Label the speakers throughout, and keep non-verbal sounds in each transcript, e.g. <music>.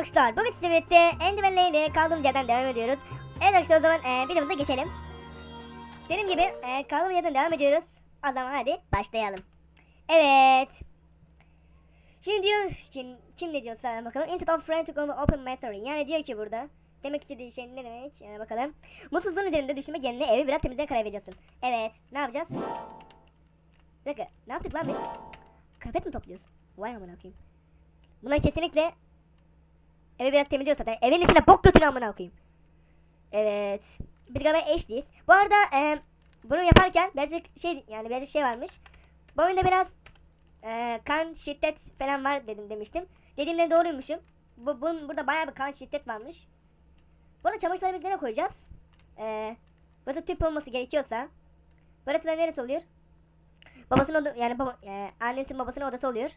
Speaker 1: arkadaşlar bugün sizlerle birlikte Enderman ile kaldığımız yerden devam ediyoruz. Evet arkadaşlar o zaman e, videomuza geçelim. Dediğim gibi e, kaldığımız yerden devam ediyoruz. O zaman hadi başlayalım. Evet. Şimdi diyor kim, kim ne diyor sana bakalım. Instead of trying to open mastery. Yani diyor ki burada. Demek istediği şey ne demek? E, bakalım. Mutsuzluğun üzerinde düşünmek yerine evi biraz temizlemeye karar veriyorsun. Evet. Ne yapacağız? Bir dakika. Ne yaptık lan biz? Kıyafet mi topluyoruz? Vay amına koyayım. Bunlar kesinlikle evi biraz temizliyor zaten. Evin içine bok götürüyor amına koyayım. Evet. Biz galiba eşliyiz. Bu arada e, bunu yaparken birazcık şey yani birazcık şey varmış. Bu oyunda biraz e, kan şiddet falan var dedim demiştim. Dediğimde doğruymuşum. Bu, bunun, burada bayağı bir kan şiddet varmış. Bu arada çamaşırlarımızı nereye koyacağız? E, burası tüp olması gerekiyorsa. Burası da neresi oluyor? Babasının oda, yani baba, e, annesinin babasının odası oluyor.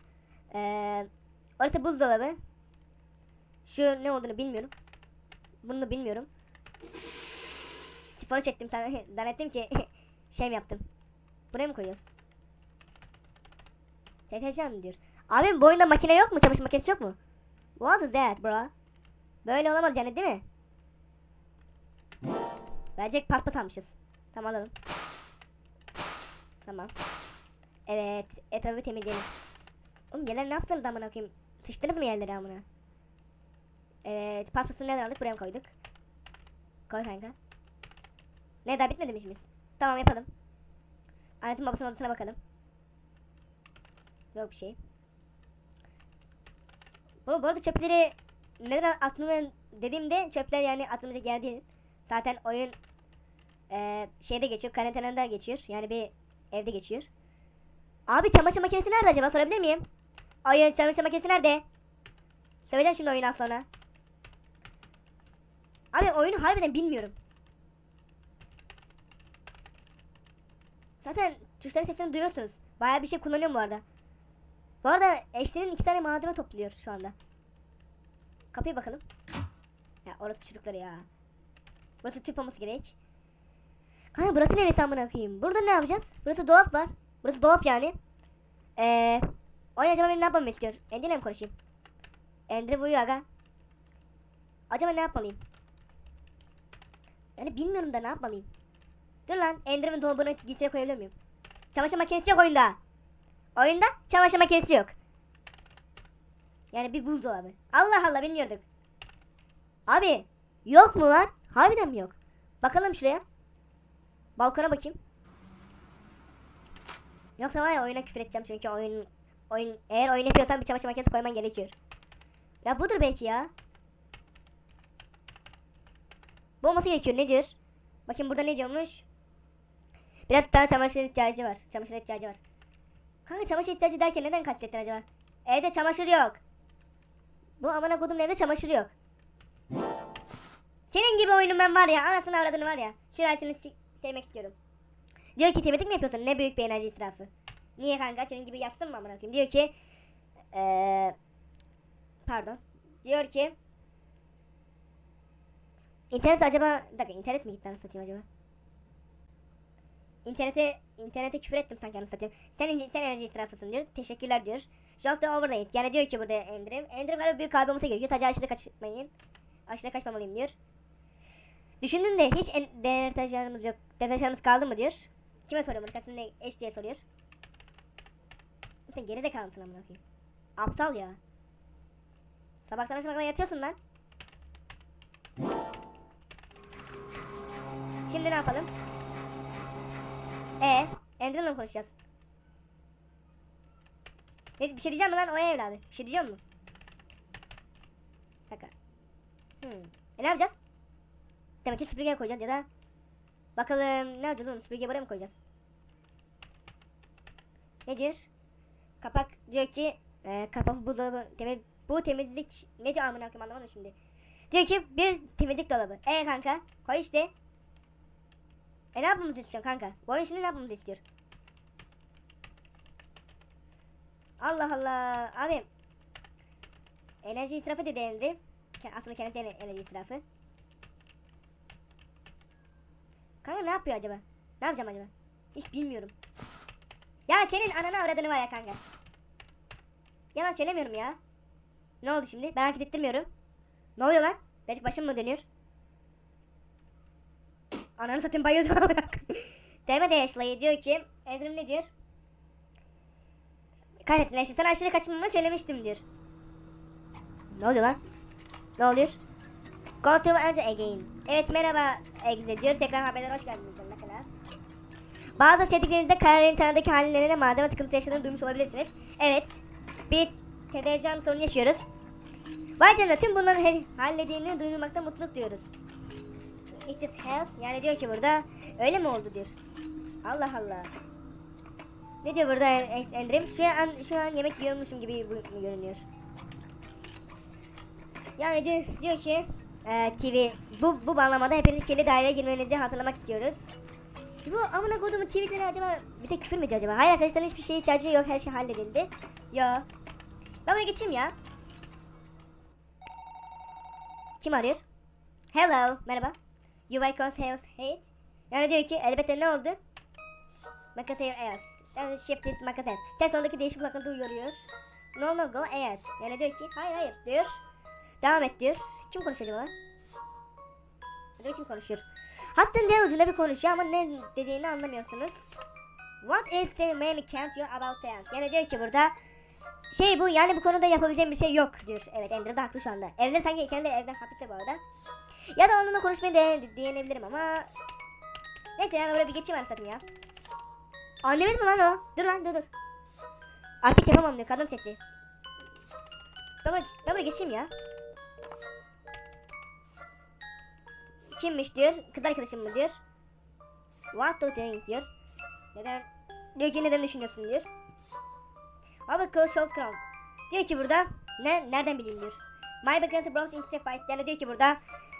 Speaker 1: E, orası buzdolabı. Şu ne olduğunu bilmiyorum. Bunu da bilmiyorum. Sifonu çektim sana. <laughs> Zannettim ki <laughs> şey mi yaptım. Buraya mı koyuyoruz? Deterjan mı diyor. Abi bu oyunda makine yok mu? Çamaşır makinesi yok mu? What is that bro? Böyle olamaz yani değil mi? Bence paspas almışız. Tamam alalım. Tamam. Evet. Etrafı temizleyelim. Oğlum yerler ne yaptınız amına koyayım? Sıçtınız mı yerleri amına? Evet. Paspasını nereden aldık? Buraya mı koyduk? Koy kanka. Ne daha bitmedi mi işimiz? Tamam yapalım. Annesinin babasının odasına bakalım. Yok bir şey. Bu, bu arada çöpleri neden atmıyor dediğimde çöpler yani atılacak yer değil. Zaten oyun eee şeyde geçiyor, karantinada geçiyor. Yani bir evde geçiyor. Abi çamaşır makinesi nerede acaba sorabilir miyim? Oyun çamaşır makinesi nerede? Söyleyeceğim şimdi oyundan sonra. Abi oyunu harbiden bilmiyorum. Zaten tuşların sesini duyuyorsunuz. Bayağı bir şey kullanıyorum bu arada. Bu arada eşlerin iki tane malzeme topluyor şu anda. Kapıya bakalım. Ya orası çocukları ya. Burası tüp olması gerek. Kanka burası neresi amına koyayım? Burada ne yapacağız? Burası dolap var. Burası dolap yani. Eee... Oyun acaba benim ne yapmamı istiyor? Ender'le mi konuşayım? Ender uyuyor aga. Acaba ne yapmalıyım? Yani bilmiyorum da ne yapmalıyım. Dur lan Ender'in dolabına giysiye koyabilir miyim? Çamaşır makinesi yok oyunda. Oyunda çamaşır makinesi yok. Yani bir buzdolabı. Allah Allah bilmiyorduk. Abi yok mu lan? Harbiden mi yok? Bakalım şuraya. Balkona bakayım. Yoksa var ya oyuna küfür edeceğim çünkü oyun oyun eğer oyun yapıyorsan bir çamaşır makinesi koyman gerekiyor. Ya budur belki ya. Bu olması gerekiyor ne diyor? Bakın burada ne diyormuş? Biraz daha çamaşır ihtiyacı var. Çamaşır ihtiyacı var. Kanka çamaşır ihtiyacı derken neden kastettin acaba? Evde çamaşır yok. Bu amına kodum evde çamaşır yok. Senin gibi oyunun ben var ya anasını avradını var ya. Şurasını sevmek istiyorum. Diyor ki temizlik mi yapıyorsun? Ne büyük bir enerji israfı. Niye kanka senin gibi yatsın mı amına koyayım? Diyor ki eee pardon. Diyor ki İnternet acaba bir dakika internet mi gitti anasını acaba? İnternete internete küfür ettim sanki anasını satayım. Sen, sen enerji israfısın diyor. Teşekkürler diyor. Just the overnight. Yani diyor ki burada Ender'im. Ender'im galiba büyük abi olması gerekiyor. Sadece aşırı kaçmayın. Aşırı kaçmamalıyım diyor. Düşündüm de hiç deterjanımız yok. Deterjanımız kaldı mı diyor. Kime soruyor bunu? Kasım eş diye soruyor. Sen gerizekalı mısın amına koyayım? Aptal ya. Sabahtan akşama yatıyorsun lan. Şimdi ne yapalım? E, Ender'la mı konuşacağız? Ne, bir şey diyeceğim mi lan o evladı? Bir şey diyeceğim mi? Şaka. Hmm. E ne yapacağız? Demek ki süpürgeye koyacağız ya da Bakalım ne yapacağız oğlum süpürgeyi buraya mı koyacağız? Ne diyor? Kapak diyor ki e, kapak buzdolabı temiz bu temizlik ne diyor amına koyayım anlamadım şimdi. Diyor ki bir temizlik dolabı. E kanka koy işte. E ne yapmamızı istiyorsun kanka? Bu oyun şimdi ne yapmamızı istiyor? Allah Allah abi. Enerji israfı dedi Aslında kendisi ener- enerji israfı. Kanka ne yapıyor acaba? Ne yapacağım acaba? Hiç bilmiyorum. Ya senin ananı avradını var ya kanka. Yalan söylemiyorum ya. Ne oldu şimdi? Ben hareket ettirmiyorum. Ne oluyor lan? Belki başım mı dönüyor? Ananı satayım bayıldım. <laughs> Demet Ashley diyor ki Edrim ne diyor? Kahretsin Ashley sana aşırı kaçmamı söylemiştim diyor. Ne oluyor lan? Ne oluyor? Go to enter again. Evet merhaba Exe diyor. Tekrar haberlere hoş geldiniz mesela. Bazı sevdiklerinizde kararın tanıdaki hallerine malzeme sıkıntı yaşadığını duymuş olabilirsiniz. Evet. Bir televizyon sorunu yaşıyoruz. Vay canına tüm bunların hallediğini duyurmakta mutluluk duyuyoruz. It is health. Yani diyor ki burada öyle mi oldu diyor. Allah Allah. Ne diyor burada En- Endrim? Şu an, şu an yemek yiyormuşum gibi görünüyor. Yani diyor, diyor ki e, TV bu, bu bağlamada hepiniz kirli daireye girmenizi hatırlamak istiyoruz. Bu amına kodumun tweetleri acaba bir tek küfür mü ediyor acaba? Hayır arkadaşlar hiçbir şeye ihtiyacı yok her şey halledildi. Yo. Ben buraya geçeyim ya. Kim arıyor? Hello, merhaba. You like us health hate? Yani diyor ki elbette ne oldu? Makasayır evet. Yani shift is makasayır. Test sonundaki değişik akıntı uyarıyor. No no go evet. Yani diyor ki hayır hayır diyor. Devam et diyor. Kim konuşuyor acaba? Acaba kim konuşuyor? Hattın diğer ucunda bir konuşuyor ama ne dediğini anlamıyorsunuz. What is the main can't you about that? Yani diyor ki burada şey bu yani bu konuda yapabileceğim bir şey yok diyor. Evet Ender de haklı şu anda. Evde sanki kendi evden hapiste bu arada. Ya da onunla konuşmayı de diyebilirim ama Neyse yani oraya bir geçeyim anasını ya. Annemiz mi lan o? Dur lan dur dur. Artık yapamam diyor kadın sesi. Ben buraya, ben buraya geçeyim ya. Kimmiş diyor. Kız arkadaşım mı diyor. What do you think diyor. Neden? Diyor ki neden düşünüyorsun diyor. Abi Social Crown. Diyor ki burada ne nereden bileyim diyor. My background brought into fight. Yani diyor ki burada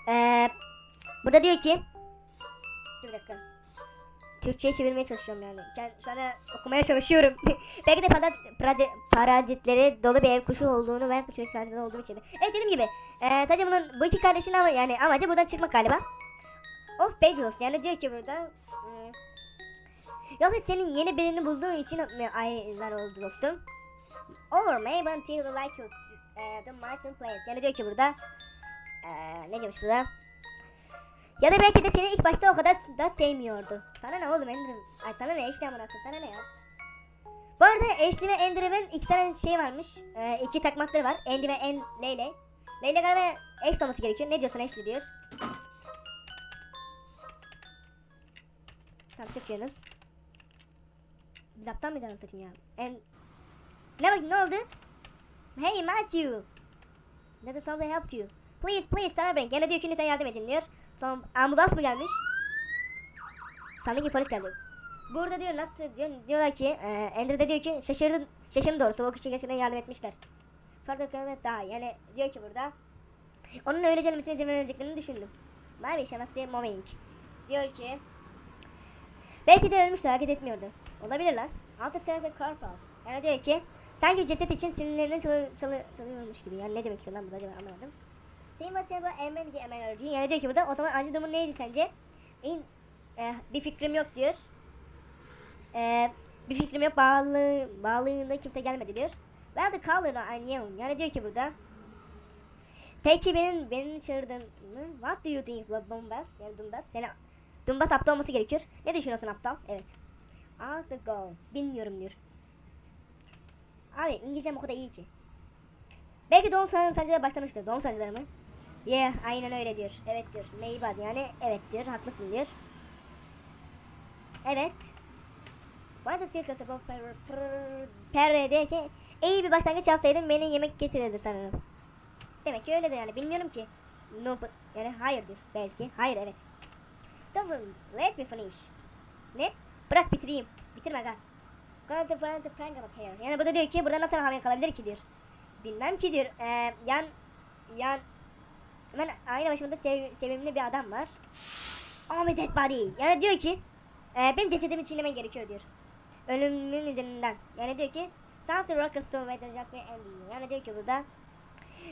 Speaker 1: eee burada diyor ki bir dakika. Türkçe'ye çevirmeye çalışıyorum yani. Şu anda okumaya çalışıyorum. <laughs> Belki de parazit, parazit, parazitleri dolu bir ev kuşu olduğunu ve çocuk tarzında olduğum için. Evet dediğim gibi. E, sadece bunun bu iki kardeşin ama yani amacı buradan çıkmak galiba. Of Bezos yani diyor ki burada. hmm, Yoksa senin yeni birini bulduğun için aylar oldu dostum? Or maybe until you like you uh, the Martian place. Yani diyor ki burada. Eee ne demiş burada? Ya da belki de seni ilk başta o kadar da sevmiyordu. Sana ne oğlum Ender'im? Ay sana ne eşli amına sana ne ya? Bu arada Ashley ve Ender'in iki tane şey varmış. Ee, iki takmakları var. Andy ve En Leyle. Leyle galiba eş olması gerekiyor. Ne diyorsun Ashley diyor. Tamam çıkıyorsunuz. Zaptan mı canım satayım ya? En... Ne bak ne oldu? Hey Matthew. Let us also help you. Please please sana bring. Gene diyor ki lütfen yardım edin diyor. Sonra ambulans mı gelmiş? Sanki polis geldi. Burada diyor nasıl diyor, diyorlar ki e, Ender de diyor ki şaşırdım şaşırdım doğrusu o kişi gerçekten yardım etmişler. Farklı kıymet daha yani diyor ki burada onun öyle ölmesine izin vereceklerini düşündüm. She must be moving. Diyor ki belki de ölmüştü hareket etmiyordu. Olabilir lan. Altı sefer corpus. Yani diyor ki sanki ceset için sinirlerini çalı, çalı, çalıyormuş gibi. Yani ne demek istiyor lan bu acaba anlamadım. Sayın Vatandaşlar enerji enerji yani diyor ki burada o zaman acil durumun neydi sence? İn, e, bir fikrim yok diyor. E, bir fikrim yok bağlı bağlılığında kimse gelmedi diyor. The color I knew. Yani diyor ki burada. Peki benim beni çağırdın mı? What do you think Dumbas? Yani Dumbas. Seni Dumbas aptal olması gerekiyor. Ne düşünüyorsun aptal? Evet. Ask the go. Bilmiyorum diyor. Abi İngilizcem o kadar iyi ki. Belki doğum sancıları başlamıştır. Doğum sancıları mı? Yeah, aynen öyle diyor. Evet diyor. Meybad yani evet diyor. Haklısın diyor. Evet. Why circus above per diyor ki iyi bir başlangıç yapsaydın beni yemek getirirdi sanırım. Demek ki öyle de yani bilmiyorum ki. No, but, yani hayırdır belki. Hayır evet. Tamam, let me finish. Ne? Bırak bitireyim. Bitirme find the prank up here. Yani burada diyor ki burada nasıl hamile kalabilir ki diyor. Bilmem ki diyor. Ee, yan yan hemen aynı başımda sev, sevimli bir adam var. My dead body. Yani diyor ki e, benim cesedimi çiğnemen gerekiyor diyor. Ölümün üzerinden. Yani diyor ki South Rock Stone ve Jack ve Andy. Yani diyor ki burada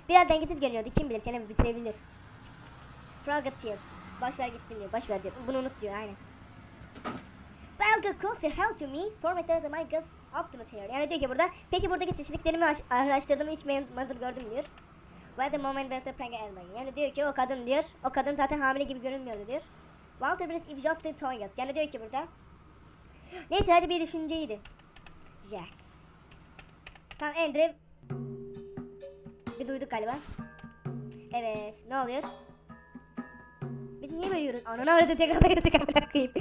Speaker 1: biraz dengesiz görünüyordu. Kim bilir seni bitirebilir. Frogget diyor. Boş ver gitsin diyor. Boş ver diyor. Bunu unut diyor aynen. Well, close the hell to me. Formatted my guts Optimus here. Yani diyor ki burada. Peki buradaki seçeneklerimi araş- araştırdım hiç manzara gördüm diyor. Why the moment a prank Elman. Yani diyor ki o kadın diyor. O kadın zaten hamile gibi görünmüyordu diyor. Walter Bliss if just the target. Yani diyor ki burada. Neyse hadi bir düşünceydi. Jack. Tamam Andrew. Bir duyduk galiba. Evet ne oluyor? Biz niye böyle yürüyoruz? Ananı arada tekrar yürüdük amına koyayım.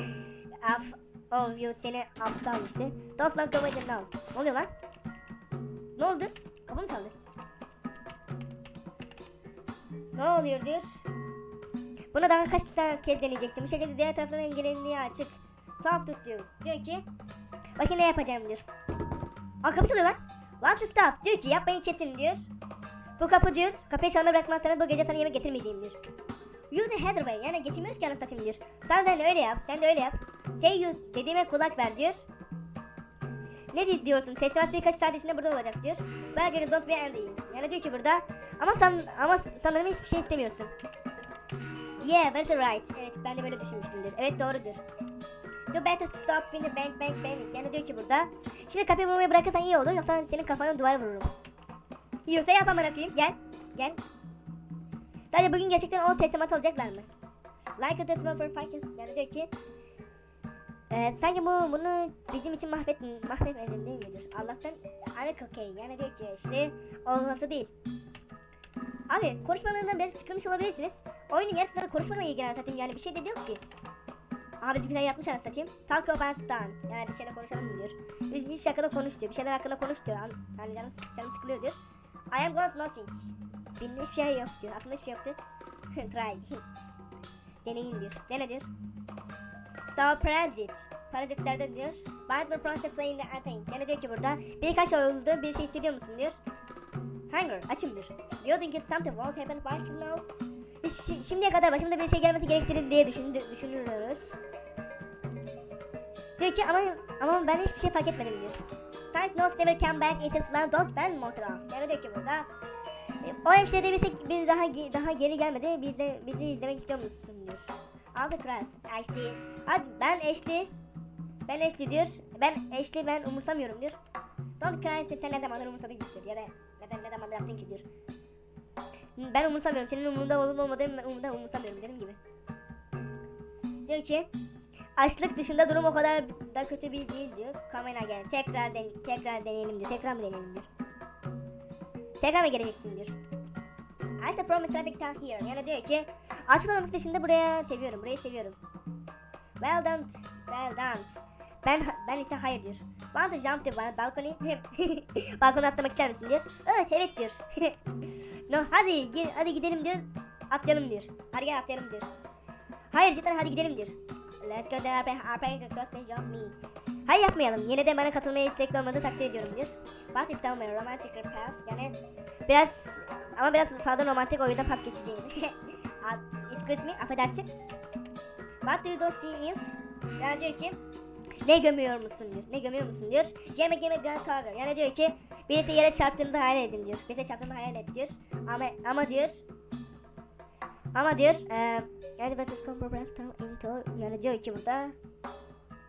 Speaker 1: Af. Oh you seni aptal işte. Don't with the now. Ne oluyor lan? Ne oldu? Kapı mı çaldı? Ne oluyor diyor. Bunu daha kaç tane kez deneyeceksin. Bu şekilde diğer taraftan engellendiği açık. Stop tut diyor. Diyor ki bakın ne yapacağım diyor. Aa kapı çalıyor lan. To stop. Diyor ki yapmayı kesin diyor. Bu kapı diyor. Kapıyı çalma bırakmazsanız bu gece sana yemek getirmeyeceğim diyor. Use the header way. Yani getirmiyoruz ki anasını diyor. Sen de öyle yap. Sen de öyle yap. Say you dediğime kulak ver diyor. Ne di- diyorsun? Teslimat birkaç saat içinde burada olacak diyor. Belki don't be ending. Yani diyor ki burada ama sen ama sanırım hiçbir şey istemiyorsun. Yeah, that's right. Evet, ben de böyle düşünmüştümdür. Evet, doğrudur. You better stop when the bang bang bang. Yani diyor ki burada. Şimdi kapıyı vurmayı bırakırsan iyi olur yoksa senin kafana duvara vururum. Yiyorsa yap amına koyayım. Gel. Gel. Sadece bugün gerçekten o teslimat alacaklar mı? Like a teslimat for Vikings. Yani diyor ki ee, sanki bu bunu bizim için mahvet mahvetmedin değil midir? Allah'tan hani okey yani diyor ki işte olması değil. Abi konuşmalarından biraz sıkılmış olabilirsiniz. Oyunun yarısında da konuşmalarla ilgilenen satayım yani bir şey de yok ki. Abi bizimkiler yapmış anasını satayım. Talk about. Yani bir şeyler konuşalım mı diyor. Biz hakkında konuş diyor. Bir şeyler hakkında konuş diyor. An- Yani canım, canım sıkılıyor diyor. I am going nothing. Benim hiçbir şey yok diyor. Aklımda hiçbir şey yok diyor. <laughs> Try. <laughs> Deneyin diyor. Dene diyor. Stop parazit. Parazitlerde diyor. The process playing the attain. Yani diyor ki burada birkaç oldu bir şey hissediyor musun diyor. Hunger. Açım diyor. Diyordun ki something won't happen right now. Şi- şimdiye kadar başımda bir şey gelmesi gerektirir diye düşündü, düşünüyoruz. Diyor ki ama ama ben hiçbir şey fark etmedim diyor. Tight notes never come back it is now don't ben motor Yani diyor ki burada e, o hemşire bir şey bir daha daha geri gelmedi. Biz de bizi izlemek istiyor musun diyor. Aldı Kras. Ashley. Hadi ben Ashley. Ben Ashley diyor. Ben Ashley ben umursamıyorum diyor. Don't cry sen ne zamandır umursadın ki diyor. Ya da neden ne zaman yaptın ki diyor. Ben umursamıyorum. Senin umurunda olup olmadığın ben umurda umursamıyorum dediğim gibi. Diyor ki açlık dışında durum o kadar da kötü bir değil diyor. Kamera gel. Tekrar den tekrar deneyelim diyor. Tekrar mı deneyelim diyor. Tekrar mı geleceksin diyor. I said promise traffic down here. Yani diyor ki açlık dışında buraya seviyorum. Burayı seviyorum. Well done. Well done. Ben ben ise hayır diyor. Want to jump the bal- balcony? Balkona atlamak ister misin diyor. Evet evet diyor. <laughs> no hadi gel, hadi gidelim diyor. Atlayalım diyor. Hadi gel atlayalım diyor. Hayır cidden hadi gidelim diyor. Let's go there. Pray across the jump me. Hayır yapmayalım. Yine de bana katılmaya istekli olmadığı takdir ediyorum diyor. But it's down romantic path. Yani biraz ama biraz fazla romantik o yüzden pas geçeceğim. Ah, Excuse me, affedersin. What do you do see is? Yani diyor ki ne gömüyor musun diyor. Ne gömüyor musun diyor. Yemek yemek grand cargo. Yani diyor ki birisi yere çarptığında hayal edin diyor. Birisi çarptığında hayal et diyor. Ama ama diyor ama diyor eee yani yani diyor ki burada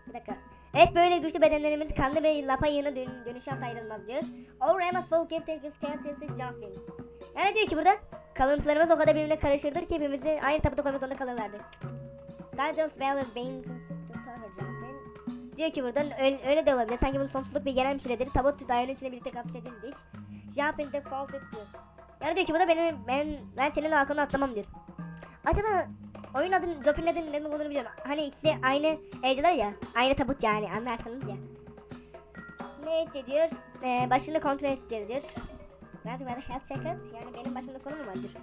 Speaker 1: bir dakika. Evet böyle güçlü bedenlerimiz kanlı ve lapa yığına dön dönüşen ayrılmaz diyor. All Ramos will give take chances jumping. Yani diyor ki burada kalıntılarımız o kadar birbirine karışırdır ki hepimizi aynı tabuta koymak zorunda kalırlardı. Dungeons Valley Bane Diyor ki burada öyle, öyle de olabilir. Sanki bunun sonsuzluk bir genel bir süredir. Tabut dairinin içinde birlikte hapsedildik. Jumping the fall diyor. Yani diyor ki burada benim, ben, ben senin halkını atlamam diyor. Acaba oyun adını, Jopin adını ne olduğunu biliyorum. Hani ikisi aynı evdeler ya. Aynı tabut yani anlarsanız ya. Neyse diyor. E, başını kontrol et diyor. diyor. Ben de health check. Yani benim başımda konu mu var diyor.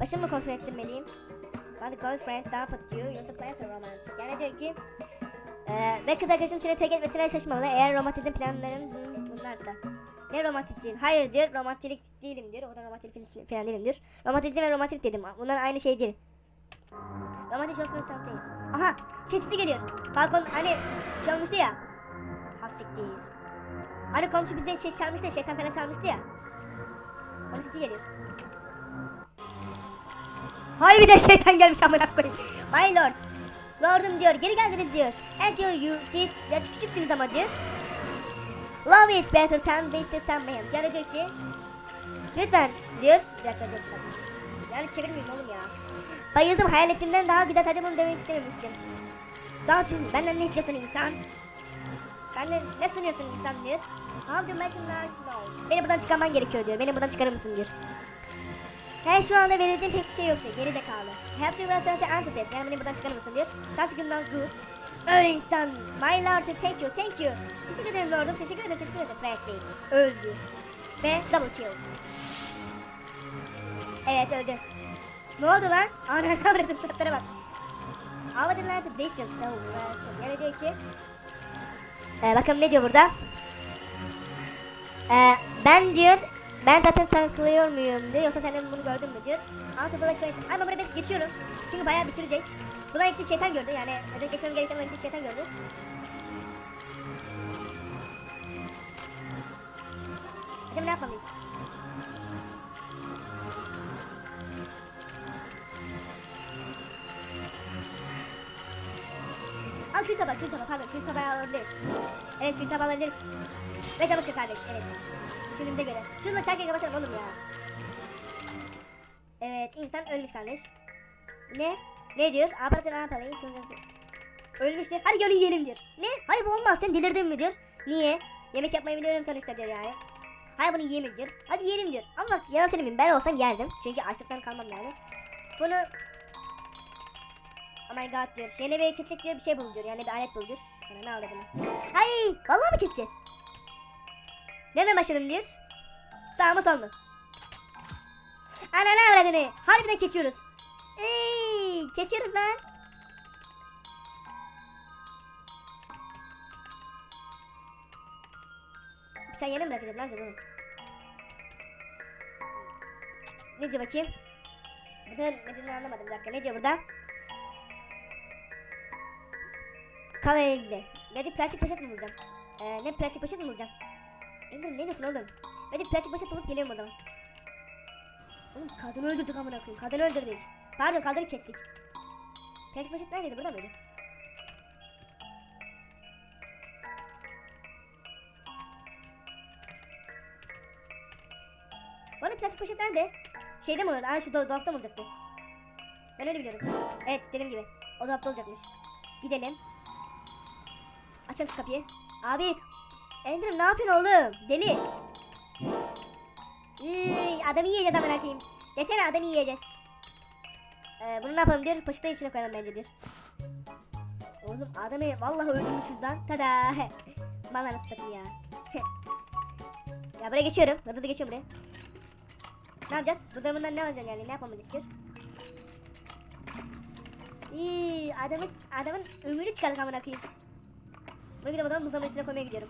Speaker 1: Başımı kontrol ettirmeliyim. But girlfriend daha. You're the plan for romance. Yani diyor ki ee, ve kız arkadaşım seni tek etmesine şaşmamalı eğer romantizm planların bun- bunlarsa. Ne romantikliğin? Hayır diyor, romantiklik değilim diyor. O da romantik falan değilim diyor. Romantizm ve romantik dedim. Bunlar aynı şey değil. Romantik çok değil. Aha, sesi geliyor. Balkon hani şey olmuştu ya. Hastik değil. Hani komşu bize şey çalmıştı şeytan falan çalmıştı ya. Onun sesi geliyor. Hayır bir de şeytan gelmiş amına koyayım. My lord. Lordum diyor geri geldiniz diyor. And diyor you siz ya küçüksünüz ama diyor. Love it better than wasted time man. Yani diyor ki lütfen diyor. Bir dakika dur. Yani çevirmeyeyim oğlum ya. Bayıldım hayal ettiğimden daha güzel hadi bunu demek istememiştim. Daha tüm benden ne istiyorsun insan? Benden ne sunuyorsun insan diyor. You make me know? Beni buradan çıkarman gerekiyor diyor. Beni buradan çıkarır mısın diyor. Her şu anda verildiğim pek bir şey yoktu. Geri zekalı. Help you well to answer this. Yani beni buradan çıkarır mısın diyor. That's good not good. Öyle insan. My lord thank you thank you. Teşekkür ederim lordum. Teşekkür ederim teşekkür ederim. Frank Bey. Öldü. Ve double kill. Evet öldü. Ne oldu lan? Ana <laughs> kavradım suratlara bak. Avadırlar the dishes. Yani diyor ki. Ee, bakalım ne diyor burada? Ee, ben diyor ben zaten sakılıyor muyum diyor yoksa sen bunu gördün mü diyor. Altı balık sayısı. Ama buraya ben geçiyorum. Çünkü bayağı bitirecek. Bunlar hepsi şeytan gördü yani. Özel geçmem gereken hepsi şeytan gördü. Acaba ne yapmalıyız? Al kül tabağı, kül tabağı pardon kül tabağı alabiliriz. Evet kül tabağı alabiliriz. Ve camı kır kardeş, evet. Düşünümde göre. Şunu şarkıyı kapatalım oğlum ya. Evet insan ölmüş kardeş. Ne? Ne diyor? Aparatın aparayı Ölmüştür. Hadi gel yiyelim diyor. Ne? Hayır bu olmaz sen delirdin mi diyor. Niye? Yemek yapmayı biliyorum sonuçta diyor yani. Hayır bunu yiyelim diyor. Hadi yiyelim diyor. Ama yalan söylemeyeyim ben olsam yerdim. Çünkü açlıktan kalmam yani. Bunu Oh my god diyor. Yeni bir kesecek diyor bir şey bul diyor. Yani bir alet bul diyor. Sana ne aldı bunu? Ay vallahi mi keseceğiz? Nereden başladım diyor. Sağ mı sol mu? Ana ne avradını? Harbiden kesiyoruz. Ey, kesiyoruz lan. Bir şey yeni mi bırakacağız lan canım? Ne diyor bakayım? Burada ne dediğini anlamadım bir dakika. Ne diyor burada? Kal elde. Bence plastik poşet mi bulacağım? Ee, ne plastik poşet mi bulacağım? Ender ne diyorsun oğlum? Bence plastik poşet bulup geliyorum o zaman. Oğlum kadını öldürdük amına koyayım. Kadını öldürdük. Pardon kadını kestik. Plastik poşet neredeydi? Burada mıydı? Oğlum plastik poşet nerede? Şeyde mi olur? Aa şu do dolapta mı olacaktı? Ben öyle biliyorum. Evet dediğim gibi. O dolapta olacakmış. Gidelim. Açalım şu kapıyı. Abi. Ender ne yapıyorsun oğlum? Deli. Iy, adamı yiyeceğiz amına koyayım. Desene adamı yiyeceğiz. Ee, bunu ne yapalım diyor. Poşetin içine koyalım bence diyor. Oğlum adamı vallahi öldürmüşüz lan. Tada. <laughs> Vallahi nasıl ya. <laughs> ya buraya geçiyorum. Hızlı da geçiyorum buraya. Ne yapacağız? Burada bundan ne alacağız yani? Ne yapmamız istiyor? İyi, adamın adamın ömrünü çıkardık amına koyayım. De buradan buzdolabının içine koymaya gidiyorum.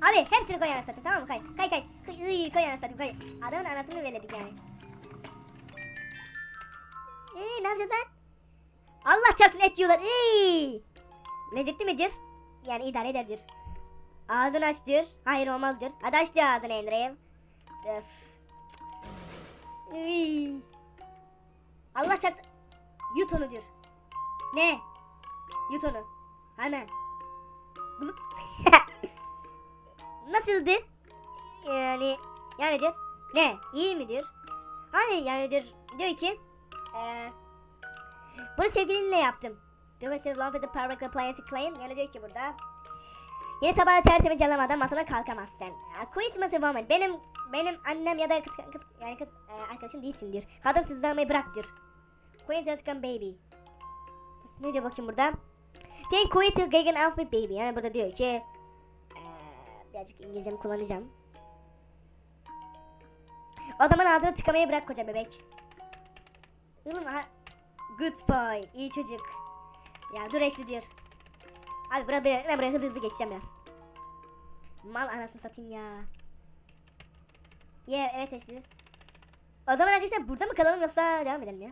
Speaker 1: Hadi hepsini koy anasını tamam mı? Kay kay kay. İy, koy anasını koy. Adamın anasını verdik yani. İyi ne yapacağız lan? Allah çarpsın et yiyorlar. İyi. Lezzetli midir? Yani idare ederdir. Ağzını aç diyor. Hayır olmaz diyor. Hadi aç diyor ağzını Emre'ye. Öf. İy. Allah çarpsın. Yut onu diyor. Ne? Yut onu. Hemen. Bunu... <laughs> Nasıldı? Yani yani diyor. Ne? İyi mi diyor? Hani yani diyor. Diyor ki eee bunu sevgilinle yaptım. Mesela love the playing to claim. Yani diyor ki burada Yeni tabağı tertemiz yalamadan masada kalkamazsın. Uh, Quit Mr. Woman. Benim benim annem ya da kız, kız yani kız e, arkadaşım değilsin diyor. Kadın sızlanmayı bırak diyor. Quit just baby. Ne diyor bakayım burada? Quit to gegen with baby. Yani burada diyor ki birazcık İngilizcemi kullanacağım. O zaman ağzını tıkamayı bırak koca bebek. Good boy. iyi çocuk. Ya dur eşli diyor. Abi buraya, ben buraya hızlı hızlı geçeceğim biraz. Mal anasını satayım ya. Yeah, evet eşli. O zaman arkadaşlar burada mı kalalım yoksa devam edelim ya?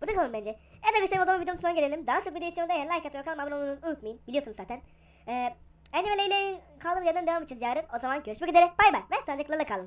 Speaker 1: Burada kalalım bence. Evet arkadaşlar o zaman videomuzun sonuna gelelim. Daha çok video istiyorsanız eğer like atmayı kanalıma abone olmayı unutmayın. Biliyorsunuz zaten. Ee, Anime ile kaldığımız yerden devam edeceğiz yarın. O zaman görüşmek üzere. Bay bay. Ve sağlıcakla kalın.